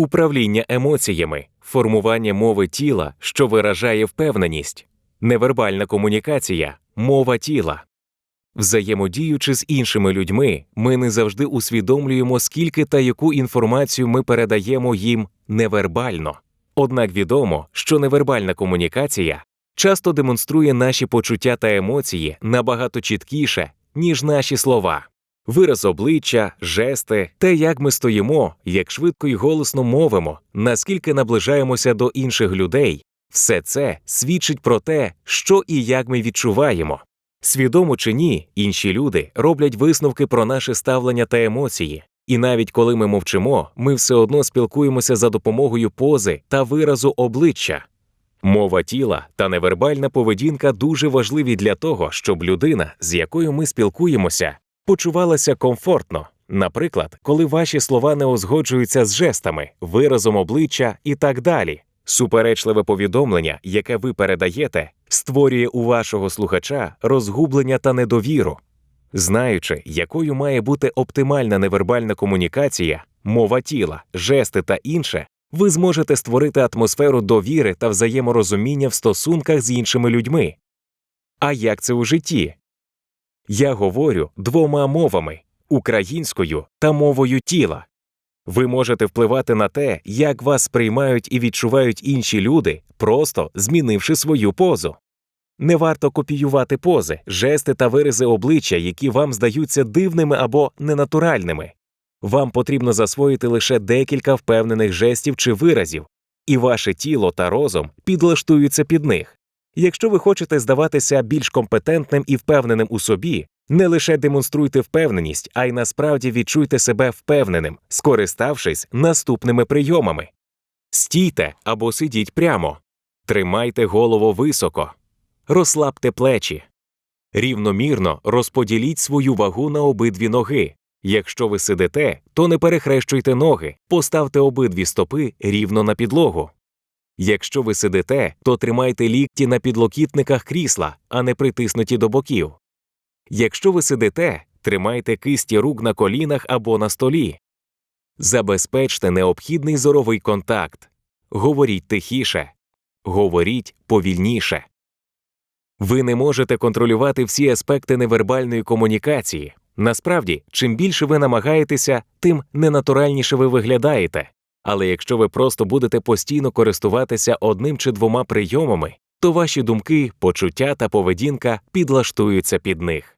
управління емоціями, формування мови тіла, що виражає впевненість, невербальна комунікація, мова тіла. Взаємодіючи з іншими людьми, ми не завжди усвідомлюємо, скільки та яку інформацію ми передаємо їм невербально. Однак відомо, що невербальна комунікація часто демонструє наші почуття та емоції набагато чіткіше, ніж наші слова. Вираз обличчя, жести, те, як ми стоїмо, як швидко й голосно мовимо, наскільки наближаємося до інших людей, все це свідчить про те, що і як ми відчуваємо. Свідомо чи ні, інші люди роблять висновки про наше ставлення та емоції, і навіть коли ми мовчимо, ми все одно спілкуємося за допомогою пози та виразу обличчя. Мова тіла та невербальна поведінка дуже важливі для того, щоб людина, з якою ми спілкуємося, почувалася комфортно. Наприклад, коли ваші слова не узгоджуються з жестами, виразом обличчя і так далі. Суперечливе повідомлення, яке ви передаєте, створює у вашого слухача розгублення та недовіру. Знаючи, якою має бути оптимальна невербальна комунікація, мова тіла, жести та інше, ви зможете створити атмосферу довіри та взаєморозуміння в стосунках з іншими людьми. А як це у житті? Я говорю двома мовами українською та мовою тіла. Ви можете впливати на те, як вас сприймають і відчувають інші люди, просто змінивши свою позу. Не варто копіювати пози, жести та вирази обличчя, які вам здаються дивними або ненатуральними. Вам потрібно засвоїти лише декілька впевнених жестів чи виразів, і ваше тіло та розум підлаштуються під них. Якщо ви хочете здаватися більш компетентним і впевненим у собі, не лише демонструйте впевненість, а й насправді відчуйте себе впевненим, скориставшись наступними прийомами. Стійте або сидіть прямо, тримайте голову високо, розслабте плечі, рівномірно розподіліть свою вагу на обидві ноги. Якщо ви сидите, то не перехрещуйте ноги, поставте обидві стопи рівно на підлогу. Якщо ви сидите, то тримайте лікті на підлокітниках крісла, а не притиснуті до боків. Якщо ви сидите, тримайте кисті рук на колінах або на столі. Забезпечте необхідний зоровий контакт. Говоріть тихіше. Говоріть повільніше. Ви не можете контролювати всі аспекти невербальної комунікації. Насправді, чим більше ви намагаєтеся, тим ненатуральніше ви виглядаєте. Але якщо ви просто будете постійно користуватися одним чи двома прийомами, то ваші думки, почуття та поведінка підлаштуються під них.